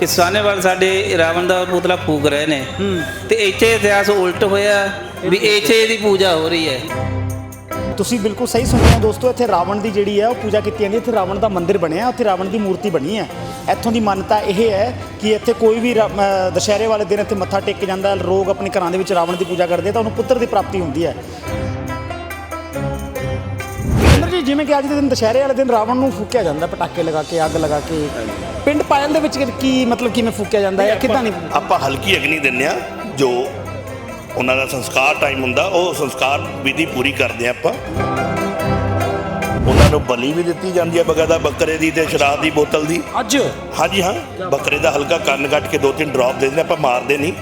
ਕਿਸਾਨੇਵਾਲ ਸਾਡੇ ਰਾਵਣ ਦਾ ਪੁਤਲਾ ਫੂਕ ਰਹੇ ਨੇ। ਤੇ ਇੱਥੇ ਇਤਿਹਾਸ ਉਲਟ ਹੋਇਆ ਵੀ ਇੱਥੇ ਇਹਦੀ ਪੂਜਾ ਹੋ ਰਹੀ ਹੈ। ਤੁਸੀਂ ਬਿਲਕੁਲ ਸਹੀ ਸੁਣ ਰਹੇ ਹੋ ਦੋਸਤੋ ਇੱਥੇ ਰਾਵਣ ਦੀ ਜਿਹੜੀ ਹੈ ਉਹ ਪੂਜਾ ਕੀਤੀ ਜਾਂਦੀ ਹੈ। ਇੱਥੇ ਰਾਵਣ ਦਾ ਮੰਦਿਰ ਬਣਿਆ ਉੱਥੇ ਰਾਵਣ ਦੀ ਮੂਰਤੀ ਬਣੀ ਹੈ। ਇੱਥੋਂ ਦੀ ਮਾਨਤਾ ਇਹ ਹੈ ਕਿ ਇੱਥੇ ਕੋਈ ਵੀ ਰਾ- ਦੁਸ਼ਹਿਰੇ ਵਾਲੇ ਦਿਨ ਇੱਥੇ ਮੱਥਾ ਟੇਕ ਕੇ ਜਾਂਦਾ ਲੋਕ ਆਪਣੇ ਘਰਾਂ ਦੇ ਵਿੱਚ ਰਾਵਣ ਦੀ ਪੂਜਾ ਕਰਦੇ ਤਾਂ ਉਹਨੂੰ ਪੁੱਤਰ ਦੀ ਪ੍ਰਾਪਤੀ ਹੁੰਦੀ ਹੈ। ਜੀ ਜਿਵੇਂ ਕਿ ਅੱਜ ਦੇ ਦਿਨ ਦੁਸ਼ਹਿਰੇ ਵਾਲੇ ਦਿਨ ਰਾਵਣ ਨੂੰ ਫੂਕਿਆ ਜਾਂਦਾ ਪਟਾਕੇ ਲਗਾ ਕੇ ਅੱਗ ਲਗਾ ਕੇ। ਪਿੰਡ ਪਾਇਲ ਦੇ ਵਿੱਚ ਕੀ ਮਤਲਬ ਕਿਵੇਂ ਫੂਕਿਆ ਜਾਂਦਾ ਹੈ? ਕਿੱਦਾਂ ਨਹੀਂ ਆਪਾਂ ਹਲਕੀ ਅਗਨੀ ਦਿੰਦੇ ਆ ਜੋ ਉਹਨਾਂ ਦਾ ਸੰਸਕਾਰ ਟਾਈਮ ਹੁੰਦਾ ਉਹ ਸੰਸਕਾਰ ਵਿਧੀ ਪੂਰੀ ਕਰਦੇ ਆ ਆਪਾਂ। ਉਹਨਾਂ ਨੂੰ ਬਲੀ ਵੀ ਦਿੱਤੀ ਜਾਂਦੀ ਹੈ ਬਗਾਦਾ ਬੱਕਰੇ ਦੀ ਤੇ ਸ਼ਰਾਬ ਦੀ ਬੋਤਲ ਦੀ। ਅੱਜ? ਹਾਂਜੀ ਹਾਂ। ਬੱਕਰੇ ਦਾ ਹਲਕਾ ਕੰਨ ਕੱਟ ਕੇ ਦੋ ਤਿੰਨ ਡ੍ਰੌਪ ਦੇ ਦਿੰਦੇ ਆਪਾਂ ਮਾਰਦੇ ਨਹੀਂ।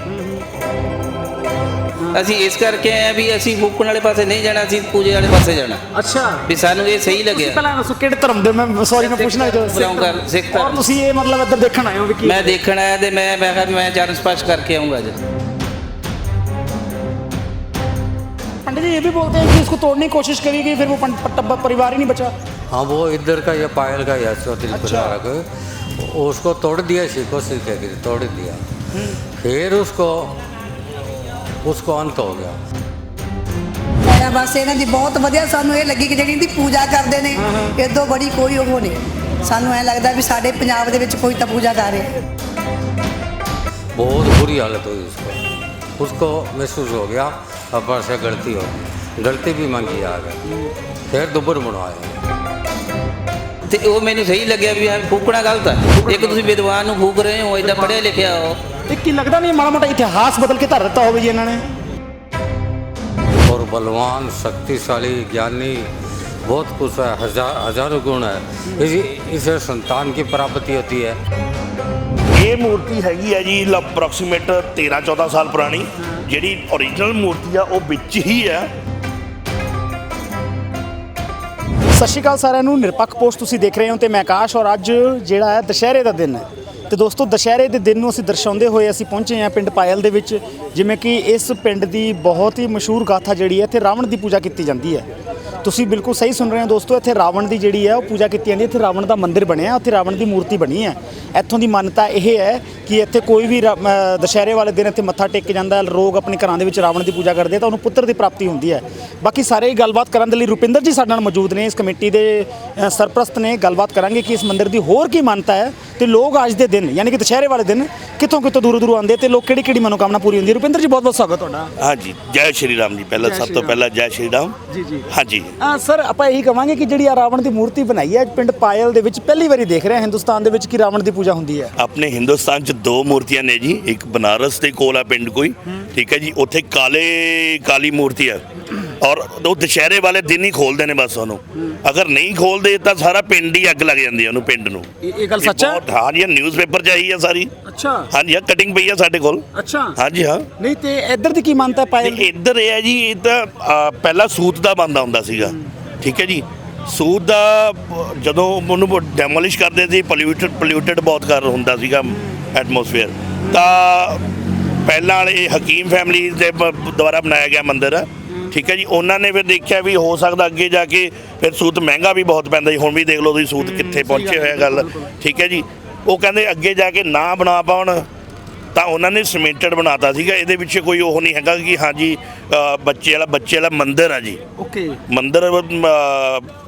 ਅਸੀਂ ਇਸ ਕਰਕੇ ਆਏ ਹਾਂ ਵੀ ਅਸੀਂ ਫੂਕਣ ਵਾਲੇ ਪਾਸੇ ਨਹੀਂ ਜਾਣਾ ਅਸੀਂ ਪੂਜੇ ਵਾਲੇ ਪਾਸੇ ਜਾਣਾ ਅੱਛਾ ਵੀ ਸਾਨੂੰ ਇਹ ਸਹੀ ਲੱਗਿਆ ਪਹਿਲਾਂ ਦੱਸੋ ਕਿਹੜੇ ਧਰਮ ਦੇ ਮੈਂ ਸੌਰੀ ਮੈਂ ਪੁੱਛਣਾ belong ਕਰ- ਸਿੱਖ ਧਰਮ। ਔਰ ਤੁਸੀਂ ਇਹ ਮਤਲਬ ਇੱਧਰ ਦੇਖਣ ਆਏ ਹੋ ਵੀ ਕੀ ਮੈਂ ਦੇਖਣ ਆਇਆ ਤੇ ਮੈਂ ਮੈਂ ਕਿਹਾ ਵੀ ਮੈਂ ਚਰਨ ਸਪਰਸ਼ ਕਰਕੇ ਆਉਂਗਾ ਅੱਜ पंडित जी ये भी बोलते हैं कि इसको तोड़ने की कोशिश करी गई फिर वो पं- पट- परिवार ही नहीं बचा हाँ वो इधर का ये पायल का ही है चौधरी अच्छा। परिवार का उसको तोड़ दिया सीखो सीखे के तोड़ दिया फिर उसको उसको अंत हो गया ਆਇਆ ਬਸ ਇਹਨਾਂ ਦੀ ਬਹੁਤ ਵਧੀਆ ਸਾਨੂੰ ਇਹ ਲੱਗੀ ਕਿ ਜਿਹੜੀ ਇਹਦੀ ਪੂਜਾ ਕਰਦੇ ਨੇ ਇਦੋਂ ਬੜੀ ਕੋਈ ਉਹ ਨਹੀਂ ਸਾਨੂੰ ਐ ਲੱਗਦਾ ਵੀ ਸਾਡੇ ਪੰਜਾਬ ਦੇ ਵਿੱਚ ਕੋਈ ਤਾਂ ਪੂਜਾ ਕਰ ਰਿਹਾ बहुत बुरी हालत हुई उसको उसको महसूस हो गया अपर से गलती हो गई गलती भी मांगी आ गई फिर दुबर बनवाया ਤੇ ਉਹ ਮੈਨੂੰ ਸਹੀ ਲੱਗਿਆ ਵੀ ਹਾਂ ਫੂਕਣਾ ਗਲਤ ਹੈ ਇੱਕ ਤੁਸੀਂ ਵਿਦਵਾਨ ਨੂੰ ਫੂਕ ਰਹੇ ਹੋ ਐਡਾ ਪੜ੍ਹਿਆ ਲਿਖਿਆ ਹੋ ਇਹ ਕੀ ਲੱਗਦਾ ਨਹੀਂ ਮਾੜਾ ਮੋਟਾ ਇਤਿਹਾਸ ਬਦਲ ਕੇ ਧਰ ਦਿੱਤਾ ਹੋਵੇ ਜੀ ਇਹਨਾਂ ਨੇ और बलवान शक्तिशाली ज्ञानी बहुत कुछ है हजार हजारों गुण है इसी इसे संतान की प्राप्ति होती है ਇਹ ਮੂਰਤੀ ਹੈਗੀ ਹੈ ਜੀ ਅਪਰੋਕਸੀਮੇਟ 13 14 ਸਾਲ ਪੁਰਾਣੀ ਜਿਹੜੀ ਓਰੀਜਨਲ ਮੂਰਤੀ ਆ ਉਹ ਵਿੱਚ ਹੀ ਆ ਸਤਿ ਸ਼੍ਰੀ ਅਕਾਲ ਸਾਰਿਆਂ ਨੂੰ ਨਿਰਪੱਖ ਪੋਸਟ ਤੁਸੀਂ ਦੇਖ ਰਹੇ ਹੋ ਤੇ ਮੈਂ ਆਕਾਸ਼ ਔਰ ਅੱਜ ਜਿਹੜਾ ਹੈ ਦੁਸ਼ਹਿਰੇ ਦਾ ਦਿਨ ਹੈ ਤੇ ਦੋਸਤੋ, ਦੁਸ਼ਹਿਰੇ ਦੇ ਦਿਨ ਨੂੰ ਅਸੀਂ ਦਰਸਾਉਂਦੇ ਹੋਏ ਅਸੀਂ ਪਹੁੰਚੇ ਹਾਂ ਪਿੰਡ ਪਾਇਲ ਦੇ ਵਿੱਚ, ਜਿਵੇਂ ਕਿ ਇਸ ਪਿੰਡ ਦੀ ਬਹੁਤ ਹੀ ਮਸ਼ਹੂਰ ਗਾਥਾ ਜਿਹੜੀ ਹੈ, ਇੱਥੇ ਰਾਵਣ ਦੀ ਪੂਜਾ ਕੀਤੀ ਜਾਂਦੀ ਹੈ। ਤੁਸੀਂ ਬਿਲਕੁਲ ਸਹੀ ਸੁਣ ਰਹੇ ਹੋ ਦੋਸਤੋ ਇੱਥੇ ਰਾਵਣ ਦੀ ਜਿਹੜੀ ਹੈ ਉਹ ਪੂਜਾ ਕੀਤੀ ਜਾਂਦੀ ਹੈ। ਇੱਥੇ ਰਾਵਣ ਦਾ ਮੰਦਿਰ ਬਣਿਆ ਉੱਥੇ ਰਾਵਣ ਦੀ ਮੂਰਤੀ ਬਣੀ ਹੈ। ਇੱਥੋਂ ਦੀ ਮਾਨਤਾ ਇਹ ਹੈ ਕਿ ਇੱਥੇ ਕੋਈ ਵੀ ਦੁਸ਼ਹਿਰੇ ਵਾਲੇ ਦਿਨ ਇੱਥੇ ਮੱਥਾ ਟੇਕ ਕੇ ਜਾਂਦਾ ਲੋਕ ਆਪਣੇ ਘਰਾਂ ਦੇ ਵਿੱਚ ਰਾਵਣ ਦੀ ਪੂਜਾ ਕਰਦੇ ਤਾਂ ਉਹਨੂੰ ਪੁੱਤਰ ਦੀ ਪ੍ਰਾਪਤੀ ਹੁੰਦੀ ਹੈ। ਬਾਕੀ ਸਾਰੇ ਹੀ ਗੱਲਬਾਤ ਕਰਨ ਦੇ ਲਈ ਰੁਪਿੰਦਰ ਜੀ ਸਾਡੇ ਨਾਲ ਮੌਜੂਦ ਨੇ। ਇਸ ਕਮੇਟੀ ਦੇ ਸਰਪ੍ਰਸਤ ਨੇ ਗੱਲਬਾਤ ਕਰਾਂਗੇ ਕਿ ਇਸ ਮੰਦਿਰ ਦੀ ਹੋਰ ਕੀ ਮਾਨਤਾ ਹੈ ਤੇ ਲੋਕ ਅੱਜ ਦੇ ਦਿਨ ਯਾਨੀ ਕਿ ਦੁਸ਼ਹਿਰੇ ਵਾਲੇ ਦਿਨ ਕਿੱਥੋਂ ਕਿੱਥੋਂ ਦੂਰੋਂ ਦੂਰੋਂ ਆਉਂਦੇ ਤੇ ਲੋਕ ਕਿਹੜੀ ਕਿਹੜੀ ਮਨੋਕਾਮਨਾ ਪੂਰੀ ਹੁੰਦੀ ਹੈ? ਰੁਪਿੰਦਰ ਜੀ ਬਹੁਤ ਬਹੁਤ ਸਵਾਗਤ ਤੁਹਾਡਾ। ਹਾਂਜੀ ਜੈ ਸ਼੍ਰੀ ਰਾਮ ਜੀ। ਪਹਿਲਾਂ ਸਭ ਤੋਂ। ਪਹਿਲਾਂ ਜੈ ਸ਼੍ਰੀ ਰਾਮ। ਜੀ ਜੀ। ਹਾਂਜੀ। ਸਰ, ਆਪਾਂ ਇਹੀ ਕਵਾਂਗੇ ਕਿ ਜਿਹੜੀ ਆ ਰਾਵਣ ਦੀ ਮੂਰਤੀ ਬਣਾਈ ਹੈ, ਪਿੰਡ ਪਾਇਲ ਦੇ ਵਿੱਚ ਪਹਿਲੀ ਵਾਰੀ ਦੇਖ ਰਹੇ ਹਾਂ, ਹਿੰਦੁਸਤਾਨ ਦੇ ਵਿੱਚ ਕਿ ਰਾਵਣ ਦੀ ਪੂਜਾ ਹੁੰਦੀ ਹੈ। ਆਪਣੇ ਹਿੰਦੁਸਤਾਨ 'ਚ ਦੋ ਮੂਰਤੀਆਂ ਨੇ ਜੀ, ਇੱਕ ਬਨਾਰਸ ਦੇ ਕੋਲ ਆ ਪਿੰਡ ਕੋਈ, ਠੀਕ ਹੈ ਜੀ, ਉੱਥੇ ਕਾਲੇ, ਕਾਲੀ ਮੂਰਤੀ ਹੈ ਔਰ ਉਹ ਦੁਸ਼ਹਿਰੇ ਵਾਲੇ ਦਿਨ ਹੀ ਖੋਲਦੇ ਨੇ ਬਸ ਉਹਨੂੰ। ਅਗਰ ਨਹੀਂ ਖੋਲਦੇ ਤਾਂ ਸਾਰਾ ਪਿੰਡ ਹੀ ਅੱਗ ਲੱਗ ਜਾਂਦੀ ਹੈ ਉਹਨੂੰ ਪਿੰਡ ਨੂੰ। ਇਹ ਇਹ ਗੱਲ ਸੱਚ ਹੈ? ਬਹੁਤ- ਹਾਂ ਜੀ ਨਿਊਜ਼ਪੇਪਰ 'ਚ ਆਈ ਹੈ ਸਾਰੀ। ਅੱਛਾ। ਹਾਂਜੀ ਹਾਂ ਕਟਿੰਗ ਪਈ ਆ ਸਾਡੇ ਕੋਲ। ਅੱਛਾ। ਹਾਂਜੀ ਹਾਂ। ਨਹੀਂ ਤੇ ਇੱਧਰ ਦੀ ਕੀ ਮਾਨਤਾ ਹੈ ਤੇ ਪਾਇਲ? ਇੱਧਰ ਇਹ ਹੈ ਜੀ ਇਹ ਤਾਂ ਅ, ਪਹਿਲਾਂ ਸੂਤ ਦਾ ਬੰਦਾ ਹੁੰਦਾ ਸੀਗਾ। ਠੀਕ ਹੈ ਜੀ। ਸੂਤ ਦਾ ਜਦੋਂ ਉਹਨੂੰ ਡੈਮੋਲਿਸ਼ ਕਰਦੇ ਸੀ ਪੋਲਿਊਟਡ ਪੋਲਿਊਟਡ ਬਹੁਤ ਕਰ ਹੁੰਦਾ ਸੀਗਾ ਐਟਮੋਸਫੇਅਰ ਤਾਂ ਪਹਿਲਾਂ ਵਾਲੇ ਹਕੀਮ ਫੈਮਿਲੀ ਦੇ ਬ- ਦੁਆਰਾ ਬਣਾਇਆ ਗਿਆ ਮੰਦਿਰ। ਹੈ ਠੀਕ ਹੈ ਜੀ ਉਹਨਾਂ ਨੇ ਫਿਰ ਦੇਖਿਆ ਵੀ ਹੋ ਸਕਦਾ ਅੱਗੇ ਜਾ ਕੇ ਫਿਰ ਸੂਤ ਮਹਿੰਗਾ ਵੀ ਬਹੁਤ ਪੈਂਦਾ ਜੀ। ਹੁਣ ਵੀ ਦੇਖ ਲਓ ਤੁਸੀਂ ਸੂਤ ਕਿੱਥੇ ਪਹੁੰਚੇ ਹੋਇਆ ਗੱਲ। ਠੀਕ ਹੈ ਜੀ ਉਹ ਕਹਿੰਦੇ ਅੱਗੇ ਜਾ ਕੇ ਨਾ ਬਣਾ ਪਾਉਣ ਤਾਂ ਉਹਨਾਂ ਨੇ ਸਿਮੈਂਟਡ ਬਣਾਤਾ ਸੀਗਾ। ਇਹਦੇ ਵਿੱਚ ਕੋਈ ਉਹ ਨਹੀਂ ਹੈਗਾ ਕਿ ਹਾਂਜੀ ਬੱਚੇ ਵਾਲਾ ਬੱਚੇ ਵਾਲਾ ਮੰਦਿਰ ਆ ਜੀ। ਓਕੇ। ਮੰਦਿਰ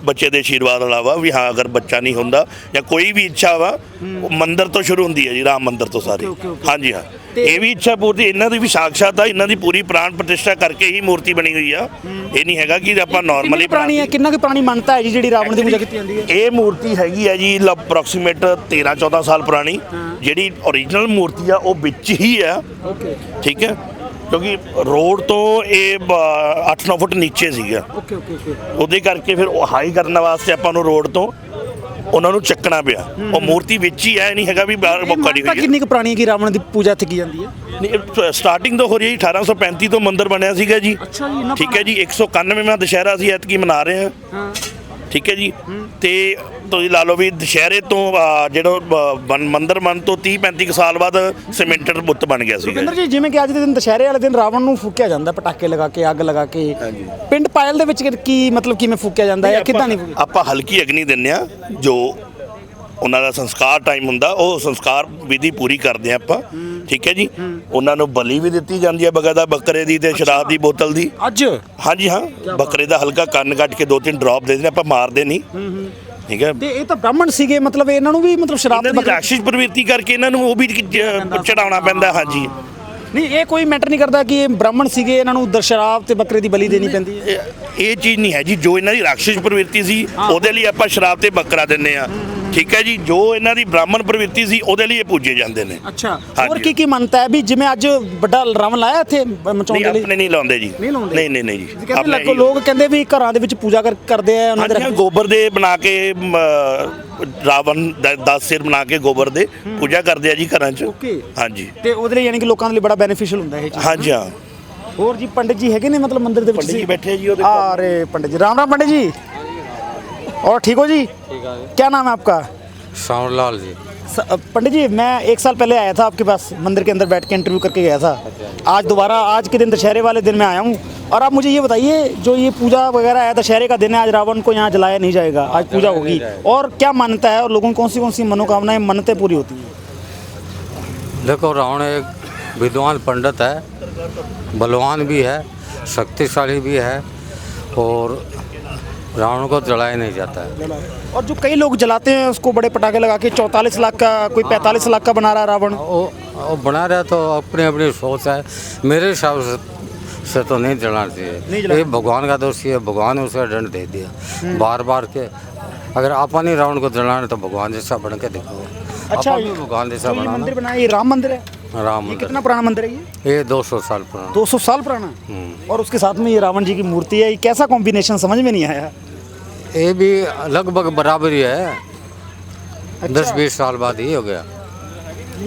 ਬੱਚੇ ਦੇ ਆਸ਼ੀਰਵਾਦ ਵਾਲਾ ਵਾ ਹਾਂ ਅਗਰ ਬੱਚਾ ਨਹੀਂ ਹੁੰਦਾ ਜਾਂ ਕੋਈ ਵੀ ਇੱਛਾ ਵਾ ਉਹ ਮੰਦਿਰ ਤੋਂ ਸ਼ੁਰੂ ਹੁੰਦੀ ਹੈ ਜੀ ਰਾਮ ਮੰਦਿਰ ਤੋਂ ਸਾਰੀ। ਹਾਂਜੀ ਹਾਂ। ਇਹ ਵੀ ਇੱਛਾ ਪੂਰਤੀ ਇਹਨਾਂ ਦੀ ਵੀ ਸਾਖਸ਼ਾਤ ਆ ਇਹਨਾਂ ਦੀ ਪੂਰੀ ਪ੍ਰਾਣ ਪ੍ਰਤਿਸ਼ਠਾ ਕਰਕੇ ਹੀ ਮੂਰਤੀ ਬਣੀ ਹੋਈ ਆ। ਇਹ ਨਹੀਂ ਹੈਗਾ ਕਿ ਆਪਾਂ ਨਾਰਮਲੀ ਪੁਰਾਣੀ ਹੈ? ਕਿੰਨਾ ਕੁ ਪੁਰਾਣੀ ਮਾਨਤਾ ਹੈ ਜੀ ਜਿਹੜੀ ਰਾਵਣ ਦੀ ਪੂਜਾ ਕੀਤੀ ਜਾਂਦੀ ਹੈ? ਇਹ ਮੂਰਤੀ ਹੈਗੀ ਹੈ ਜੀ ਅਪਰੋਕਸੀਮੇਟ 13 14 ਸਾਲ ਪੁਰਾਣੀ। ਜਿਹੜੀ ਓਰੀਜਨਲ ਮੂਰਤੀ ਆ ਉਹ ਵਿੱਚ ਹੀ ਆ। ਓਕੇ ਠੀਕ ਹੈ? ਕਿਉਂਕਿ ਰੋਡ ਤੋਂ ਇਹ 8-9 ਫੁੱਟ ਨੀਚੇ ਸੀਗਾ। ਓਕੇ ਓਕੇ ਓਕੇ ਉਹਦੇ ਕਰਕੇ ਫਿਰ ਹਾਈ ਕਰਨ ਵਾਸਤੇ ਆਪਾਂ ਨੂੰ ਰੋਡ ਤੋਂ ਉਹਨਾਂ ਨੂੰ ਚੱਕਣਾ ਪਿਆ। ਉਹ ਮੂਰਤੀ ਵਿੱਚ ਹੀ ਹੈ ਨਹੀਂ ਹੈਗਾ ਵੀ ਬਾਹਰ ਮੁੱਕੜੀ ਮਾਨਤਾ ਹੋਈ ਕਿੰਨੀ ਕੁ ਪੁਰਾਣੀ ਹੈ ਕਿ ਰਾਵਣ ਦੀ ਪੂਜਾ ਇੱਥੇ ਕੀ ਜਾਂਦੀ ਹੈ? ਹੈ ਸਟਾਰਟਿੰਗ ਤੋਂ ਹੋ ਰਹੀ ਹੈ ਜੀ, 1835 ਤੋਂ ਮੰਦਿਰ ਬਣਿਆ ਸੀਗਾ ਜੀ। ਠੀਕ ਹੈ ਜੀ 191ਵਾਂ ਦੁਸ਼ਹਿਰਾ ਅਸੀਂ ਐਤਕੀ ਮਨਾ ਰਹੇ ਹਾਂ। ਹਾਂ। ਠੀਕ ਹੈ ਜੀ? ਤੇ ਤੁਸੀਂ ਲਾ ਲਓ ਵੀ ਦੁਸ਼ਹਿਰੇ ਤੋਂ ਜਿਹੜਾ ਮੰਦਿਰ ਬਣ ਤੋਂ 30 35 ਕੁ ਸਾਲ ਬਾਅਦ ਸੀਮੈਂਟਡ ਬੁੱਤ ਬਣ ਗਿਆ ਸੀਗਾ। ਰੁਪਿੰਦਰ ਜੀ ਜਿਵੇਂ ਕਿ ਅੱਜ ਦੇ ਦਿਨ ਦੁਸ਼ਹਿਰੇ ਵਾਲੇ ਦਿਨ ਰਾਵਣ ਨੂੰ ਫੂਕਿਆ ਜਾਂਦਾ ਪਟਾਕੇ ਲਗਾ ਕੇ ਅੱਗ ਲਗਾ ਕੇ। ਪਿੰਡ ਪਾਇਲ ਦੇ ਵਿੱਚ ਕੀ ਮਤਲਬ ਕਿਵੇਂ ਫੂਕਿਆ ਜਾਂਦਾ ਹੈ? ਕਿੱਦਾਂ ਨਹੀਂ ਆਪਾਂ ਹਲਕੀ ਅਗਨੀ ਦਿੰਨੇ ਆ ਜੋ ਉਹਨਾਂ ਦਾ ਸੰਸਕਾਰ ਟਾਈਮ ਹੁੰਦਾ ਉਹ ਸੰਸਕਾਰ ਵਿਧੀ ਪੂਰੀ ਕਰਦੇ ਆ ਆਪਾਂ। ਠੀਕ ਹੈ ਜੀ? ਉਹਨਾਂ ਨੂੰ ਬਲੀ ਵੀ ਦਿੱਤੀ ਜਾਂਦੀ ਹੈ ਬਗਾਦਾ ਬੱਕਰੇ ਦੀ ਤੇ ਸ਼ਰਾਬ ਦੀ ਬੋਤਲ ਦੀ। ਅੱਜ? ਹਾਂਜੀ ਹਾਂ। ਬੱਕਰੇ ਦਾ ਹਲਕਾ ਕੰਨ ਕੱਟ ਕੇ ਦੋ ਤਿੰਨ ਡ੍ਰੌਪ ਦੇ ਦਿੰਦੇ ਆਪਾਂ ਮਾਰਦੇ ਨਹੀਂ। ਠੀਕ ਹੈ? ਤੇ ਇਹ ਤਾਂ ਬ੍ਰਾਹਮਣ ਸੀਗੇ ਮਤਲਬ ਇਹਨਾਂ ਨੂੰ ਵੀ ਮਤਲਬ ਸ਼ਰਾਬ ਦੀ ਰਾਕਸ਼ਿਸ਼ ਪ੍ਰਵਿਰਤੀ ਕਰਕੇ ਇਹਨਾਂ ਨੂੰ ਉਹ ਵੀ ਚੜਾਉਣਾ ਪੈਂਦਾ ਹਾਂਜੀ। ਨਹੀਂ ਇਹ ਕੋਈ ਮੈਟਰ ਨਹੀਂ ਕਰਦਾ ਕਿ ਇਹ ਬ੍ਰਾਹਮਣ ਸੀਗੇ ਇਹਨਾਂ ਨੂੰ ਦਰ ਸ਼ਰਾਬ ਤੇ ਬੱਕਰੇ ਦੀ ਬਲੀ ਦੇਣੀ ਪੈਂਦੀ ਹੈ। ਇਹ- ਚੀਜ਼ ਨਹੀਂ ਹੈ ਜੀ। ਜੋ ਇਹਨਾਂ ਦੀ ਰਾਕਸ਼ਿਸ਼ ਪ੍ਰਵਿਰਤੀ ਸੀ ਉਹਦੇ ਲਈ ਆਪਾਂ ਸ਼ਰਾਬ ਤੇ ਬੱਕਰਾ ਦਿੰਨੇ ਆ ਠੀਕ ਹੈ ਜੀ ਜੋ ਇਹਨਾਂ ਦੀ ਬ੍ਰਾਹਮਣ ਪ੍ਰਵਿਰਤੀ ਸੀ ਉਹਦੇ ਲਈ ਇਹ ਪੂਜੇ ਜਾਂਦੇ ਨੇ। ਅੱਛਾ ਹੋਰ ਕੀ ਕੀ ਮੰਨਤਾ ਹੈ? ਵੀ ਜਿਵੇਂ ਅੱਜ ਵੱਡਾ ਰਾਵਣ ਲਾਇਆ ਇੱਥੇ ਮਚਾਉਣ ਦੇ ਲਈ? ਆਪਣੇ ਨਹੀਂ ਲਾਉਂਦੇ ਜੀ। ਨਹੀਂ ਨਹੀਂ ਨਹੀਂ ਜੀ। ਆਪਣੇ ਲੋਕ- ਲੋਕ ਕਹਿੰਦੇ ਵੀ ਘਰਾਂ ਦੇ ਵਿੱਚ ਪੂਜਾ ਕਰਦੇ ਆ ਉਹਨਾਂ ਦੇ ਗੋਬਰ ਦੇ ਬਣਾ ਕੇ ਰਾਵਣ ਦਾ ਸਿਰ ਬਣਾ ਕੇ ਗੋਬਰ ਦੇ ਪੂਜਾ ਕਰਦੇ ਆ ਜੀ ਘਰਾਂ 'ਚ। ਹਾਂਜੀ। ਤੇ ਉਹਦੇ ਲਈ ਯਾਨੀ ਕਿ ਲੋਕਾਂ ਦੇ ਲਈ ਬੜਾ ਬੈਨੀਫੀਸ਼ੀਅਲ ਹੁੰਦਾ ਇਹ ਚੀਜ਼। ਹਾਂਜੀ ਹਾਂ। ਹੋਰ ਜੀ ਪੰਡਿਤ ਜੀ ਹੈਗੇ ਨੇ ਮਤਲਬ ਮੰਦਿਰ ਦੇ ਵਿੱਚ ਪੰਡਿਤ ਜੀ ਬੈਠੇ ਜੀ ਉਹਦੇ ਆਰੇ ਪੰਡਿਤ ਜੀ ਰਾਮ ਰਾਮ ਪੰਡਿਤ ਜੀ। और ठीक हो जी? क्या नाम है आपका? श्यामलाल जी। पंडित जी मैं एक साल पहले आया था आपके पास मंदिर के अंदर बैठ के इंटरव्यू करके गया था। आज दोबारा आज के दिन दशहरे वाले दिन में आया हूँ। और आप मुझे ये बताइए जो ये पूजा वगैरह है दशहरे का दिन है आज रावण को यहाँ जलाया नहीं जाएगा आज पूजा होगी। और क्या मान्यता है और लोगों की कौन सी कौन सी मनोकामनाएँ मन्नतें पूरी होती हैं? देखो रावण एक विद्वान पंडित है बलवान भी है शक्तिशाली भी है और रावण को जलाया नहीं जाता है। और जो कई लोग जलाते हैं उसको बड़े पटाखे लगा के चौतालीस लाख का कोई पैंतालीस लाख का बना रहा है रावण। वो वो बना रहा तो अपनी अपनी सोच है मेरे हिसाब से से तो नहीं जलाना चाहिए ये भगवान का दोषी है भगवान ने उसे दंड दे दिया। बार बार के अगर अपन ही रावण को जलाना तो भगवान जैसा बन के दिखाओ अच्छा भगवान जैसा जो ये मंदिर बनाया ये राम मंदिर है? राम ये मंदिर। कितना पुराना मंदिर है ये? ये 200 साल पुराना। 200 साल पुराना? हम्म। और उसके साथ में ये रावण जी की मूर्ति है ये कैसा कॉम्बिनेशन समझ में नहीं आया? ये भी लगभग बराबर ही है। अच्छा। दस बीस साल बाद ही हो गया।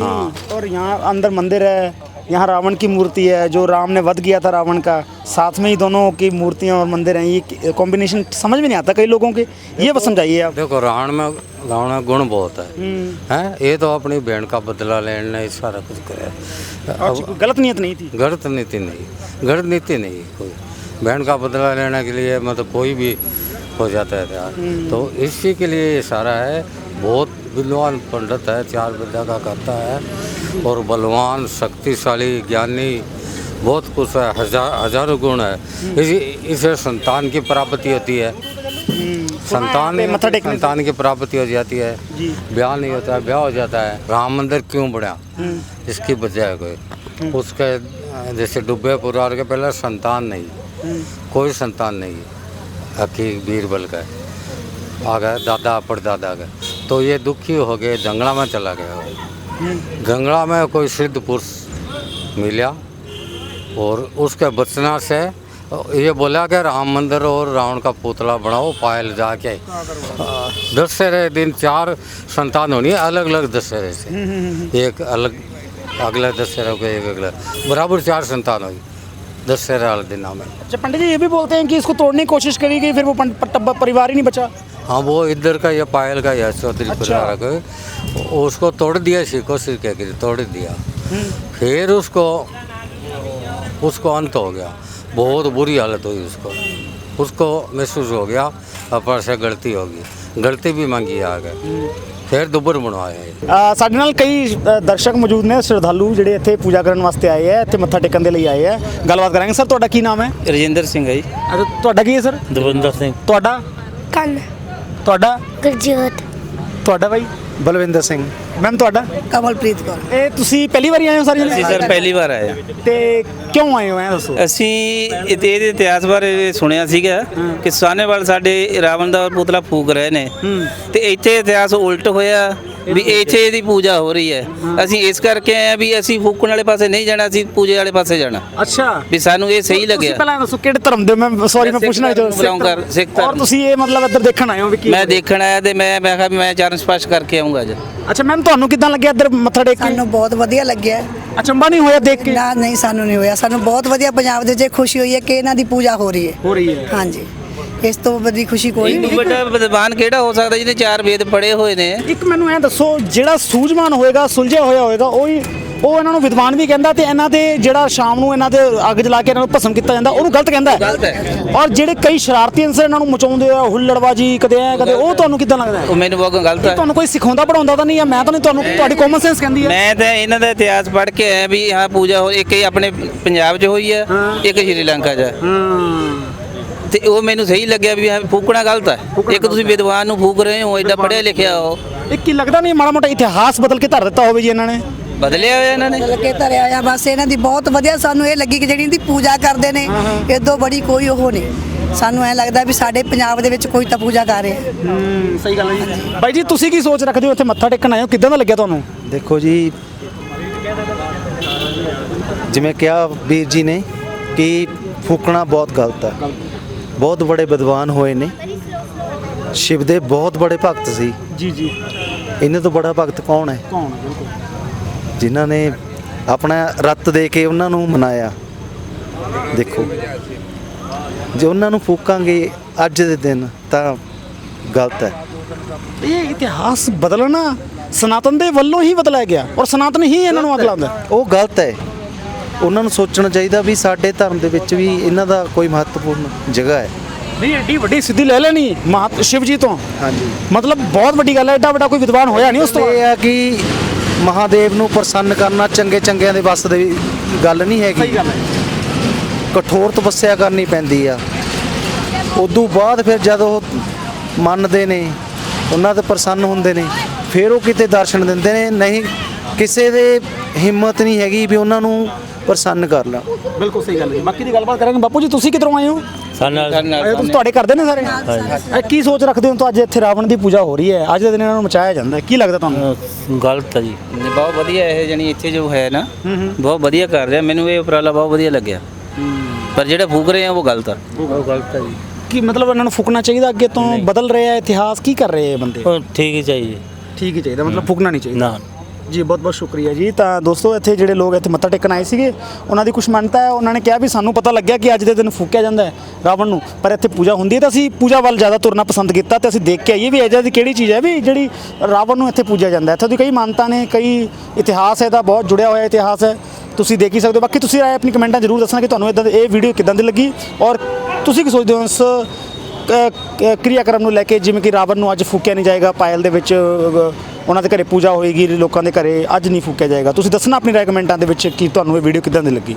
हाँ। और यहाँ अंदर मंदिर है यहाँ रावण की मूर्ति है जो राम ने वध किया था रावण का। साथ में ही दोनों की मूर्तियाँ और मंदिर हैं। ये कॉम्बिनेशन समझ में नहीं आता कई लोगों के। ये बस समझाइए आप। देखो रावण में रावण में गुण बहुत है। हम्म। हैं? ये तो अपनी बहन का बदला लेने सारा कुछ करे। गलत नीयत नहीं थी। गलत नीति नहीं। गलत नीति नहीं कोई। बहन का बदला लेने के लिए मतलब कोई भी हो जाता है यार तो इसी के लिए ये सारा है। बहुत विद्वान पंडित है चार विद्या का करता है और बलवान शक्तिशाली ज्ञानी बहुत कुछ है हज़ार हज़ारों गुण है। इसी इसे संतान की प्राप्ति होती है। संतान। संतान की प्राप्ति हो जाती है। ब्याह नहीं होता है ब्याह हो जाता है। राम मंदिर क्यों बढ़ा इसकी वजह है कोई। उसके जैसे डुब्बे पुरार के पहले संतान नहीं। कोई संतान नहीं अकी बीरबल का आ गए दादा, परदादा का। तो ये दुखी हो गए, जंगला में चला गया। गंगला में कोई सिद्ध पुरुष मिला और उसके बचना से ये बोला कि राम मंदिर और रावण का पुतला बनाओ, पायल जाके। दशहरे दिन चार संतान होनी है अलग अलग दशहरे से। एक अलग, अगले दशहरे को एक अगला। बराबर चार संतान होगी दशहरे वाले दिन में अच्छा पंडित जी ये भी बोलते हैं कि इसको तोड़ने की कोशिश करी गई फिर वो पट- परिवार ही नहीं बचा। हाँ वो इधर का या पायल का या चौधरी परिवार का उसको तोड़ दिया सीखो सीख के तोड़ दिया। फिर उसको उसको अंत हो गया। बहुत बुरी हालत हुई उसको। उसको महसूस हो गया अपर से गलती होगी। गलती भी मांगी आ आगे ਫਿਰ ਦੁੱਬਰ ਬਣਵਾਇਆ ਹੈ ਅ, ਸਾਡੇ ਨਾਲ ਕਈ ਦਰਸ਼ਕ ਮੌਜੂਦ ਨੇ ਸ਼ਰਧਾਲੂ ਜਿਹੜੇ ਇੱਥੇ ਪੂਜਾ ਕਰਨ ਵਾਸਤੇ ਆਏ ਆ ਇੱਥੇ ਮੱਥਾ ਟੇਕਣ ਦੇ ਲਈ ਆਏ ਆ। ਗੱਲਬਾਤ ਕਰਾਂਗੇ। ਸਰ ਤੁਹਾਡਾ ਕੀ ਨਾਮ ਹੈ? ਰਜਿੰਦਰ ਸਿੰਘ ਹੈ ਜੀ। ਅੱਛਾ ਤੁਹਾਡਾ ਕੀ ਹੈ ਸਰ? ਦਵਿੰਦਰ ਸਿੰਘ। ਤੁਹਾਡਾ? ਕੰਨ। ਤੁਹਾਡਾ? ਗੁਰਜੋਤ। ਤੁਹਾਡਾ ਬਾਈ? ਬਲਵਿੰਦਰ ਸਿੰਘ। ਮੈਮ ਤੁਹਾਡਾ? ਕਮਲਪ੍ਰੀਤ ਕੌਰ। ਇਹ ਤੁਸੀਂ ਪਹਿਲੀ ਵਾਰੀ ਆਏ ਹੋ ਸਾਰੀ ਅਸੀਂ ਸਰ ਪਹਿਲੀ ਵਾਰ ਆਏ ਹਾਂ। ਤੇ ਕਿਉਂ ਆਏ ਹੋ ਐ ਦੱਸੋ। ਅਸੀਂ ਇਹਦੇ ਇਹਦੇ ਇਤਿਹਾਸ ਬਾਰੇ ਸੁਣਿਆ ਸੀਗਾ ਕਿ ਸਾਹਨੇਵਾਲ ਸਾਡੇ ਰਾਵਣ ਦਾ ਪੁਤਲਾ ਫੂਕ ਰਹੇ ਨੇ। ਤੇ ਇੱਥੇ ਇਤਿਹਾਸ ਉਲਟ ਹੋਇਆ। ਵੀ ਇੱਥੇ ਇਹਦੀ ਪੂਜਾ ਹੋ ਰਹੀ ਹੈ। ਅਸੀਂ ਇਸ ਕਰਕੇ ਆਏ ਹਾਂ ਵੀ ਅਸੀਂ ਫੂਕਣ ਵਾਲੇ ਪਾਸੇ ਨਹੀਂ ਜਾਣਾ ਅਸੀਂ ਪੂਜੇ ਵਾਲੇ ਪਾਸੇ ਜਾਣਾ। ਅੱਛਾ। ਵੀ ਸਾਨੂੰ ਇਹ ਸਹੀ ਤੁਸੀਂ ਲੱਗਿਆ। ਪਹਿਲਾਂ ਦੱਸੋ ਕਿਹੜੇ ਧਰਮ ਦੇ ਹੋ? ਮੈਂ ਸੌਰੀ ਮੈਂ ਸਿੱਖ ਪੁੱਛਣਾ ਧਰਮ ਚਾਹੁੰਦਾ belong ਕਰ- ਸਿੱਖ ਧਰਮ। ਔਰ ਤੁਸੀਂ ਇਹ ਮਤਲਬ ਇੱਧਰ ਦੇਖਣ ਆਏ ਹੋ ਵੀ ਕੀ ਮੈਂ ਦੇਖਣ ਆਇਆ ਤੇ ਮੈਂ ਮੈਂ ਕਿਹਾ ਵੀ ਮੈਂ ਚਰਨ ਸਪਰਸ਼ ਕਰਕੇ ਆਉਂਗਾ ਅੱਜ। ਅੱਛਾ ਮੈਮ ਤੁਹਾਨੂੰ ਕਿਦਾਂ ਲੱਗਿਆ ਇੱਧਰ ਮੱਥਾ ਟੇਕ ਕੇ? ਸਾਨੂੰ ਬਹੁਤ ਵਧੀਆ ਲੱਗਿਆ। ਅਚੰਬਾ ਨਹੀਂ ਹੋਇਆ ਦੇਖ ਕੇ? ਨਾ ਨਹੀਂ ਸਾਨੂੰ ਨਹੀਂ ਹੋਇਆ। ਸਾਨੂੰ ਬਹੁਤ ਵਧੀਆ ਪੰਜਾਬ ਦੇ ਵਿੱਚ ਇਹ ਖੁਸ਼ੀ ਹੋਈ ਹੈ ਕਿ ਇਹਨਾਂ ਦੀ ਪੂਜਾ ਹੋ ਰਹੀ ਹੈ। ਹੋ ਰਹੀ ਹੈ। ਹਾਂਜੀ। ਇਸ ਤੋਂ ਵੱਡੀ ਖੁਸ਼ੀ ਕੋਈ ਨਹੀਂ। ਵੱਡਾ ਵਿਦਵਾਨ ਕਿਹੜਾ ਹੋ ਸਕਦਾ ਜਿਹਨੇ ਚਾਰ ਵੇਦ ਪੜ੍ਹੇ ਹੋਏ ਨੇ? ਇੱਕ ਮੈਨੂੰ ਐ ਦੱਸੋ ਜਿਹੜਾ ਸੂਝਵਾਨ ਹੋਏਗਾ ਸੁਲਝਿਆ ਹੋਇਆ ਹੋਏਗਾ ਉਹ ਹੀ ਉਹ ਇਹਨਾਂ ਨੂੰ ਵਿਦਵਾਨ ਵੀ ਕਹਿੰਦਾ ਤੇ ਇਹਨਾਂ ਦੇ ਜਿਹੜਾ ਸ਼ਾਮ ਨੂੰ ਇਹਨਾਂ ਦੇ ਅੱਗ ਜਲਾ ਕੇ ਇਹਨਾਂ ਨੂੰ ਭਸਮ ਕੀਤਾ ਜਾਂਦਾ ਉਹਨੂੰ ਗਲਤ ਕਹਿੰਦਾ ਗਲਤ ਹੈ। ਔਰ ਜਿਹੜੇ ਕਈ ਸ਼ਰਾਰਤੀ ਅੰਸਰ ਇਹਨਾਂ ਨੂੰ ਮਚਾਉਂਦੇ ਆ ਹੁੱਲੜਬਾਜੀ ਕਦੇ ਐ ਕਦੇ ਉਹ ਤੁਹਾਨੂੰ ਕਿੱਦਾਂ ਲੱਗਦਾ ਹੈ? ਉਹ ਮੈਨੂੰ ਬਹੁਤ ਗਲਤ ਹੈ। ਤੁਹਾਨੂੰ ਕੋਈ ਸਿਖਾਉਂਦਾ ਪੜਾਉਂਦਾ ਤਾਂ ਨਹੀਂ ਆ ਮੈਂ ਤਾਂ ਨਹੀਂ ਤੁਹਾਨੂੰ ਤੁਹਾਡੀ ਕਾਮਨ ਸੈਂਸ ਕਹਿੰਦੀ ਹੈ? ਮੈਂ ਤਾਂ ਇਹਨਾਂ ਦਾ ਇਤਿਹਾਸ ਪੜ੍ਹ ਕੇ ਆਇਆ ਵੀ ਹਾਂ ਪੂਜਾ ਹੋ ਇੱਕ ਹੀ ਆਪਣੇ ਪੰਜਾਬ 'ਚ ਹੋਈ ਹੈ ਇੱਕ ਸ਼੍ਰੀਲੰਕਾ 'ਚ ਹੈ। ਤੇ ਉਹ ਮੈਨੂੰ ਸਹੀ ਲੱਗਿਆ ਵੀ ਹਾਂ ਫੂਕਣਾ ਗਲਤ ਹੈ। ਇੱਕ ਤੁਸੀਂ ਵਿਦਵਾਨ ਨੂੰ ਫੂਕ ਰਹੇ ਹੋ ਐਡਾ ਪੜ੍ਹਿਆ ਲਿਖਿਆ ਹੋ। ਇਹ ਕੀ ਲੱਗਦਾ ਨਹੀਂ ਮਾੜਾ ਮੋਟਾ ਇਤਿਹਾਸ ਬਦਲ ਕੇ ਧਰ ਦਿੱਤਾ ਹੋਵੇ ਜੀ ਇਹਨਾਂ ਨੇ? ਬਦਲਿਆ ਹੋਇਆ ਇਹਨਾਂ ਨੇ? ਬਦਲ ਕੇ ਧਰਿਆ ਆ ਬਸ ਇਹਨਾਂ ਦੀ ਬਹੁਤ ਵਧੀਆ ਸਾਨੂੰ ਇਹ ਲੱਗੀ ਕਿ ਜਿਹੜੀ ਇਹਦੀ ਪੂਜਾ ਕਰਦੇ ਨੇ ਇਦੋਂ ਬੜੀ ਕੋਈ ਉਹ ਨਹੀਂ। ਸਾਨੂੰ ਐ ਲੱਗਦਾ ਵੀ ਸਾਡੇ ਪੰਜਾਬ ਦੇ ਵਿੱਚ ਕੋਈ ਤਾਂ ਪੂਜਾ ਕਰ ਰਿਹਾ। ਹੂੰ ਸਹੀ ਗੱਲ ਹੈ ਜੀ। ਬਾਈ ਜੀ ਤੁਸੀਂ ਕੀ ਸੋਚ ਰੱਖਦੇ ਹੋ ਇੱਥੇ ਮੱਥਾ ਟੇਕਣ ਆਏ ਹੋ? ਕਿੱਦਾਂ ਦਾ ਲੱਗਿਆ ਤੁਹਾਨੂੰ? ਦੇਖੋ ਜੀ ਜਿਵੇਂ ਕਿਹਾ ਵੀਰ ਜੀ ਨੇ ਕਿ ਫੂਕਣਾ ਬਹੁਤ ਗਲਤ ਹੈ। ਬਹੁਤ ਬੜੇ ਵਿਦਵਾਨ ਹੋਏ ਨੇ। ਸ਼ਿਵ ਦੇ ਬਹੁਤ ਬੜੇ ਭਗਤ ਸੀ। ਜੀ ਜੀ। ਇਹਨਾਂ ਤੋਂ ਬੜਾ ਭਗਤ ਕੌਣ ਹੈ? ਕੌਣ ਬਿਲਕੁਲ। ਜਿਨ੍ਹਾਂ ਨੇ ਆਪਣਾ ਰੱਤ ਦੇ ਕੇ ਉਹਨਾਂ ਨੂੰ ਮਨਾਇਆ। ਦੇਖੋ ਜੇ ਉਹਨਾਂ ਨੂੰ ਫੂਕਾਂਗੇ ਅੱਜ ਦੇ ਦਿਨ ਤਾਂ ਗਲਤ ਹੈ। ਇਹ ਇਤਿਹਾਸ ਬਦਲਣਾ ਸਨਾਤਨ ਦੇ ਵੱਲੋਂ ਹੀ ਬਦਲਿਆ ਗਿਆ ਔਰ ਸਨਾਤਨ ਹੀ ਇਹਨਾਂ ਨੂੰ ਅੱਗ ਲਾਉਂਦਾ ਉਹ ਗਲਤ ਹੈ। ਉਹਨਾਂ ਨੂੰ ਸੋਚਣਾ ਚਾਹੀਦਾ ਵੀ ਸਾਡੇ ਧਰਮ ਦੇ ਵਿੱਚ ਵੀ ਇਹਨਾਂ ਦਾ ਕੋਈ ਮਹੱਤਵਪੂਰਨ ਜਗ੍ਹਾ ਹੈ। ਨਹੀਂ ਏਡੀ ਵੱਡੀ ਸਿੱਧੀ ਲੈ ਲੈਣੀ ਮਹਾਤ ਸ਼ਿਵ ਜੀ ਤੋਂ। ਹਾਂਜੀ। ਮਤਲਬ ਬਹੁਤ ਵੱਡੀ ਗੱਲ ਹੈ ਏਡਾ ਵੱਡਾ ਕੋਈ ਵਿਦਵਾਨ ਹੋਇਆ ਨਹੀਂ ਉਸ ਤੋਂ ਇਹ ਆ ਕਿ ਮਹਾਦੇਵ ਨੂੰ ਪ੍ਰਸੰਨ ਕਰਨਾ ਚੰਗੇ ਚੰਗਿਆਂ ਦੇ ਵੱਸ ਦੀ ਗੱਲ ਨਹੀਂ ਹੈਗੀ। ਸਹੀ ਗੱਲ ਹੈ। ਕਠੋਰ ਤਪੱਸਿਆ ਕਰਨੀ ਪੈਂਦੀ ਆ। ਉਦੋਂ ਬਾਅਦ ਫਿਰ ਜਦ ਉਹ ਮੰਨਦੇ ਨੇ ਉਹਨਾਂ ਤੇ ਪ੍ਰਸੰਨ ਹੁੰਦੇ ਨੇ ਫਿਰ ਉਹ ਕਿਤੇ ਦਰਸ਼ਨ ਦਿੰਦੇ ਨੇ। ਨਹੀਂ ਕਿਸੇ ਦੇ ਹਿੰਮਤ ਨਹੀਂ ਹੈਗੀ ਵੀ ਉਹਨਾਂ ਨੂੰ ਪ੍ਰਸੰਨ ਕਰ ਲਾ। ਬਿਲਕੁਲ ਸਹੀ ਗੱਲ ਹੈ ਬਾਕੀ ਦੀ ਗੱਲਬਾਤ ਕਰਾਂਗੇ। ਬਾਪੂ ਜੀ ਤੁਸੀਂ ਕਿੱਧਰੋਂ ਆਏ ਹੋ? ਕਰਨ ਆਏ ਹੋ ਤੁਸੀਂ ਤੁਹਾਡੇ ਕਰਦੇ ਨੇ ਸਾਰੇ? ਇਹ ਕੀ ਸੋਚ ਰੱਖਦੇ ਹੋ ਤਾਂ ਅੱਜ ਇੱਥੇ? ਰਾਵਣ ਦੀ ਪੂਜਾ ਹੋ ਰਹੀ ਹੈ। ਅੱਜ ਦੇ ਦਿਨ ਇਹਨਾਂ ਨੂੰ ਮਚਾਇਆ ਜਾਂਦਾ ਹੈ। ਕੀ ਲੱਗਦਾ ਤੁਹਾਨੂੰ? ਗਲਤ ਹੈ ਜੀ। ਬਹੁਤ ਵਧੀਆ ਇਹ ਜਣੀ ਇੱਥੇ ਜੋ ਹੈ ਨਾ ਬਹੁਤ ਵਧੀਆ ਕਰ ਰਿਹਾ। ਮੈਨੂੰ ਇਹ ਉਪਰਾਲਾ ਬਹੁਤ ਵਧੀਆ ਲੱਗਿਆ। ਪਰ ਜਿਹੜੇ ਫੂਕ ਰਹੇ ਆ ਉਹ ਗਲਤ ਆ। ਉਹ ਗਲਤ ਹੈ ਜੀ। ਕੀ ਮਤਲਬ ਇਹਨਾਂ ਨੂੰ ਫੁਕਣਾ ਚਾਹੀਦਾ? ਅੱਗੇ ਤੋਂ ਬਦਲ ਰਿਹਾ ਹੈ ਇਤਿਹਾਸ ਕੀ ਕਰ ਰਹੇ ਇਹ ਬੰਦੇ? ਉਹ ਠੀਕ ਹੀ ਚਾਹੀਏ ਠੀਕ ਹੀ ਚਾਹੀਦਾ। ਮਤਲਬ ਫੁਕਣਾ ਨਹੀਂ ਚਾਹੀਦਾ। ਨਾ। ਜੀ, ਬਹੁਤ ਬਹੁਤ ਸ਼ੁਕਰੀਆ ਜੀ। ਤਾਂ ਦੋਸਤੋ, ਇੱਥੇ ਜਿਹੜੇ ਲੋਕ ਇੱਥੇ ਮੱਥਾ ਟੇਕਣ ਆਏ ਸੀਗੇ, ਉਹਨਾਂ ਦੀ ਕੁਝ ਮੰਨਤਾ ਹੈ। ਉਹਨਾਂ ਨੇ ਕਿਹਾ ਵੀ ਸਾਨੂੰ ਪਤਾ ਲੱਗਿਆ ਕਿ ਅੱਜ ਦੇ ਦਿਨ ਫੂਕਿਆ ਜਾਂਦਾ ਹੈ ਰਾਵਣ ਨੂੰ। ਪਰ ਇੱਥੇ ਪੂਜਾ ਹੁੰਦੀ ਹੈ ਤਾਂ ਅਸੀਂ ਪੂਜਾ ਵੱਲ ਜ਼ਿਆਦਾ ਤੁਰਨਾ ਪਸੰਦ ਕੀਤਾ ਤੇ ਅਸੀਂ ਦੇਖ ਕੇ ਆਈਏ ਵੀ ਅਜਿਹੀ ਦੀ ਕਿਹੜੀ ਚੀਜ਼ ਹੈ ਵੀ ਜਿਹੜੀ ਰਾਵਣ ਨੂੰ ਇੱਥੇ ਪੂਜਿਆ ਜਾਂਦਾ ਹੈ। ਇੱਥੇ ਦੀ ਕਈ ਮਾਨਤਾ ਨੇ, ਕਈ ਇਤਿਹਾਸ ਹੈ ਇਹਦਾ, ਬਹੁਤ ਜੁੜਿਆ ਹੋਇਆ ਇਤਿਹਾਸ ਹੈ। ਤੁਸੀਂ ਦੇਖ ਹੀ ਸਕਦੇ ਹੋ। ਬਾਕੀ ਤੁਸੀਂ ਰਾਏ ਆਪਣੀ ਕਮੈਂਟਾਂ ਜ਼ਰੂਰ ਦੱਸਣਾ ਕਿ ਤੁਹਾਨੂੰ ਇਦਾਂ ਇਹ ਵੀਡੀਓ ਕਿਦਾਂ ਦੀ ਲੱਗੀ ਔਰ ਤੁਸੀਂ ਕੀ ਸੋਚਦੇ ਹੋ ਇਸ ਕਿਰਿਆਕਰਮ ਨੂੰ ਲੈ ਕੇ ਜਿਵੇਂ ਕਿ ਰਾਵਣ ਨੂੰ ਅੱਜ ਫੂਕਿਆ ਨਹੀਂ ਜਾਏਗਾ, ਪਾਇਲ ਦੇ ਵਿੱਚ ਉਹਨਾਂ ਦੇ ਘਰੇ ਪੂਜਾ ਹੋਏਗੀ, ਲੋਕਾਂ ਦੇ ਘਰੇ ਅੱਜ ਨਹੀਂ ਫੂਕਿਆ ਜਾਏਗਾ। ਤੁਸੀਂ ਦੱਸਣਾ ਆਪਣੀ ਰਾਏ ਕਮੈਂਟਾਂ ਦੇ ਵਿੱਚ ਕਿ ਤੁਹਾਨੂੰ ਇਹ ਵੀਡੀਓ ਕਿਦਾਂ ਦੀ ਲੱਗੀ?